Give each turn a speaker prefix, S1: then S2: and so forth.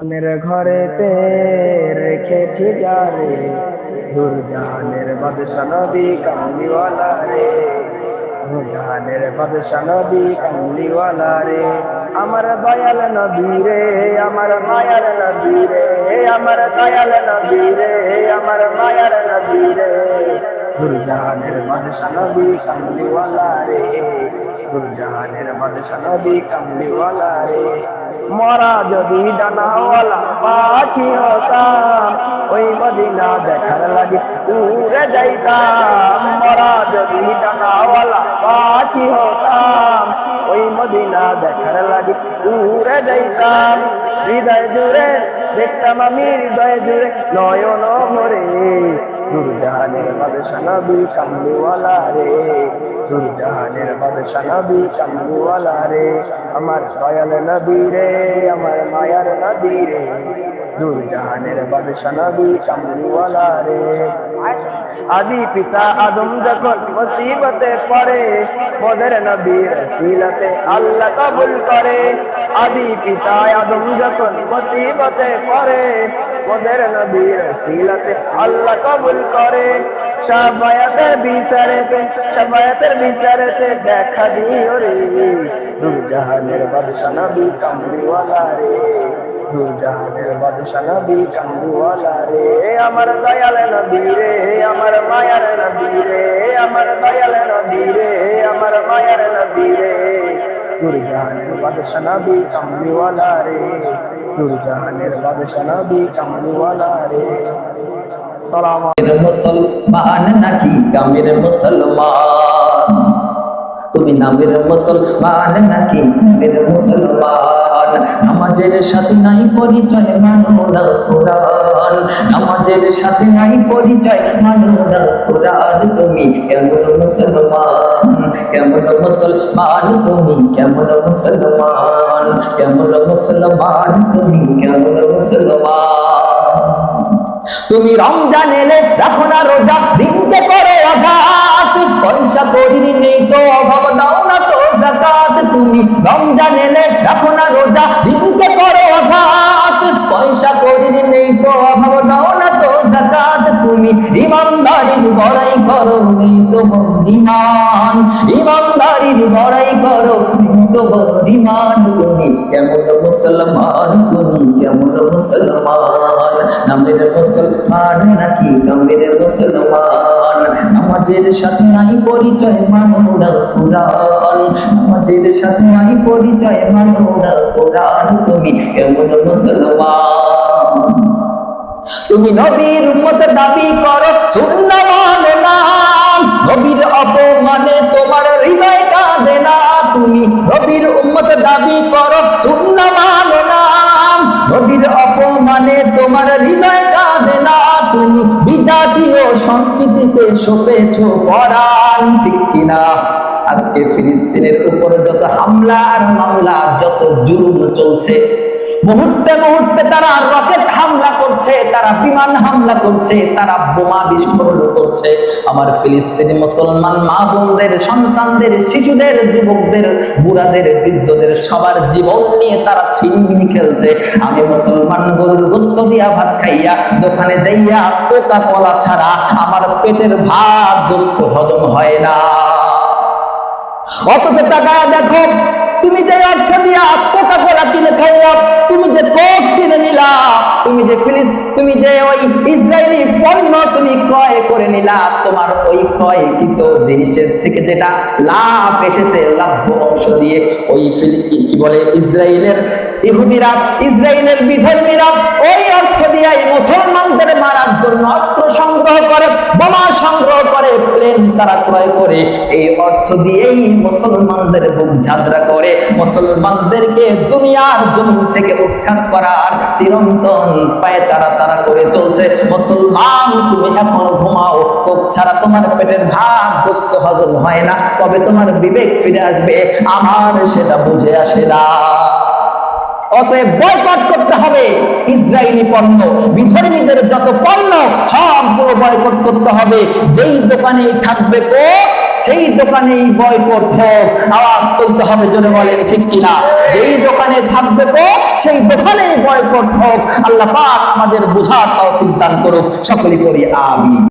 S1: মনের ঘরেতে রেখেছি যারে দুর্জাহানের বাদশা নবী কামলিওয়ালা রে। দুর্জাহানের বাদশা নবী কামলিওয়ালা রে। আমার দয়াল নবী রে, আমার মায়ার নবী রে, আমার দয়াল নবী রে, আমার মায়ার নবী রে। দুর্জাহানের বাদশা নবী কামলিওয়ালা রে দুর্জাহানের বাদশা নবী কামলিওয়ালা রে। মরা যদি ডানাওয়ালা পাখি হতাম, ওই মদিনা দেখার লাগে উড়ে যাইতাম। মরা যদি ডানাওয়ালা পাখি হতাম, ওই মদিনা দেখার লাগে উড়ে যাইতাম। হৃদয় জুড়ে দেখতাম আমি, হৃদয় জুড়ে নয়ন ভরে দুর্জাহানের বাদশা নবী কামলিওয়ালা রে। দুর্জাহানের বাদশা নবী কামলিওয়ালা রে। আমার দয়াল নবী রে, আমার মায়ার নবী রে। দুর্জাহানের বাদশা নবী কামলিওয়ালা রে। আদি পিতা আদম যখন মুসিবতে পড়ে মোদের নবীর সিলতে আল্লাহ কবুল করে। আদি পিতা আদম যখন মুসিবতে পড়ে মোদের নবীর সিলতে আল্লাহ কবুল করে। সবায়াতের বিচারেতে সবায়াতের বিচারেতে দেখা দিও রে। দুর্জাহানের বাদশা নবী কামলিওয়ালা রে। দুর্জাহানের বাদশা নবী কামলিওয়ালা রে। আমার দয়াল নবী রে, আমার মায়ার নবী রে। আমার দয়াল নবী রে, আমার মায়ার নবী রে। দুর্জাহানের বাদশা নবী কামলিওয়ালা রে। দুর্জাহানের বাদশা নবী কামলিওয়ালা রে।
S2: মুসলমান নাকি কামের মুসলমান? তুমি নামের মুসলমান নাকি কামের মুসলমান? নামাজের সাথে নাই পরিচয় মানো না কোরআন। নামাজের সাথে নাই পরিচয় মানো না কোরআন তুমি কেমন মুসলমান? কেমন মুসলমান তুমি? কেমন মুসলমান? কেমন মুসলমান তুমি? কেমন মুসলমান? তুমি রমজান এলে রাখো না রোজা, দিনকে করে আঘাত পয়সা করিনি নেই তো অভাব, দাও না তো জাকাত। তুমি রমজান এলে রাখো না রোজা, দিনকে করো আঘাত পয়সা করিনি নেই তো অভাব, দাও তুমি ইমানদারির বড়াই করো নেই তো ইমান ইমানদারির বড়াই করো নেই তো ইমান তুমি কেমন মুসলমান, তুমি কেমন মুসলমান। নামের মুসলমান নাকি কামের মুসলমান? নামাজের সাথে নাই পরিচয় মানোরা কোরআন। নামাজের সাথে নাই পরিচয় মানোরা কোরআন। তুমি কেমন মুসলমান। তুমি নবীর উম্মত দাবি করো শূন্য মানে না। নবীর অপমানে তোমার হৃদয় কাঁদে না তুমি নবীর উম্মত দাবি করো শূন্য মানে না। নবীর অপমানে তোমার হৃদয় কাঁদে না তুমি বিজাতীয় সংস্কৃতিতে সপেছ পরাণ ঠিক কিনা? আজকে ফিলিস্তিনের উপর যত হামলা আর মামলা, যত জুলুম চলছে মুহূর্তে মুহূর্তে তারা রকেট হামলা করছে, তারা বিমান হামলা করছে, তারা বোমা বিস্ফোরণ করছে। আমার ফিলিস্তিনি মুসলমান মা বোনদের, সন্তানদের, শিশুদের, যুবকদের, বুড়াদের, বৃদ্ধদের সবার জীবন নিয়ে তারা ছিনমিনি খেলছে। আমি মুসলমান গরুর গোস্ত দিয়া ভাত খাইয়া দোকানে যাইয়া কোকা কলা ছাড়া আমার পেটের ভাত গোস্ত হজম হয় না। অথচ টাকা দেখো, তুমি যে অর্থ দিয়া কোকা কোলা কিনে তুমি যে কোক কিনে নিলা, তুমি যে ফিলিস তুমি যে ওই ইসরায়েলি পণ্য তুমি ক্রয় করে নিলা, তোমার ওই ক্রয়কৃত জিনিসের থেকে যেটা লাভ এসেছে লাভ অংশ দিয়ে ওই কি বলে, ইসরায়েলের ইহুদিরা, ইসরায়েলের বিধর্মীরা, ওই অর্থ দিয়ে মুসলমানদের মারার জন্য বোমা সংগ্রহ করে প্লেন তারা ক্রয় করে। এই অর্থ দিয়েই মুসলমানদের বুক ঝাঁঝরা করে। মুসলমানদেরকে দুনিয়ার জমিন থেকে উৎখাত করার চিরন্তন পায়ে তারা তারা করে চলছে। মুসলমান, তুমি এখনও ঘুমাও। কোক ছাড়া তোমার পেটের ভাত গোস্ত হজম হয় না। কবে তোমার বিবেক ফিরে আসবে? আমার সেটা বুঝে আসে না। অতএব করতে হবে। ইসরায়েলি বিধর্মীদের যত সবগুলো করতে হবে। যেই থাকবে সেই দোকানেই আওয়াজ হবে, জোরে বলেন, ঠিক কিনা? যেই দোকানে থাকবে তো, সেই দোকানেই বয়কট হোক। আল্লাহ আমাদের বুঝার তৌফিক দান করুক। সকলে করি আমিন।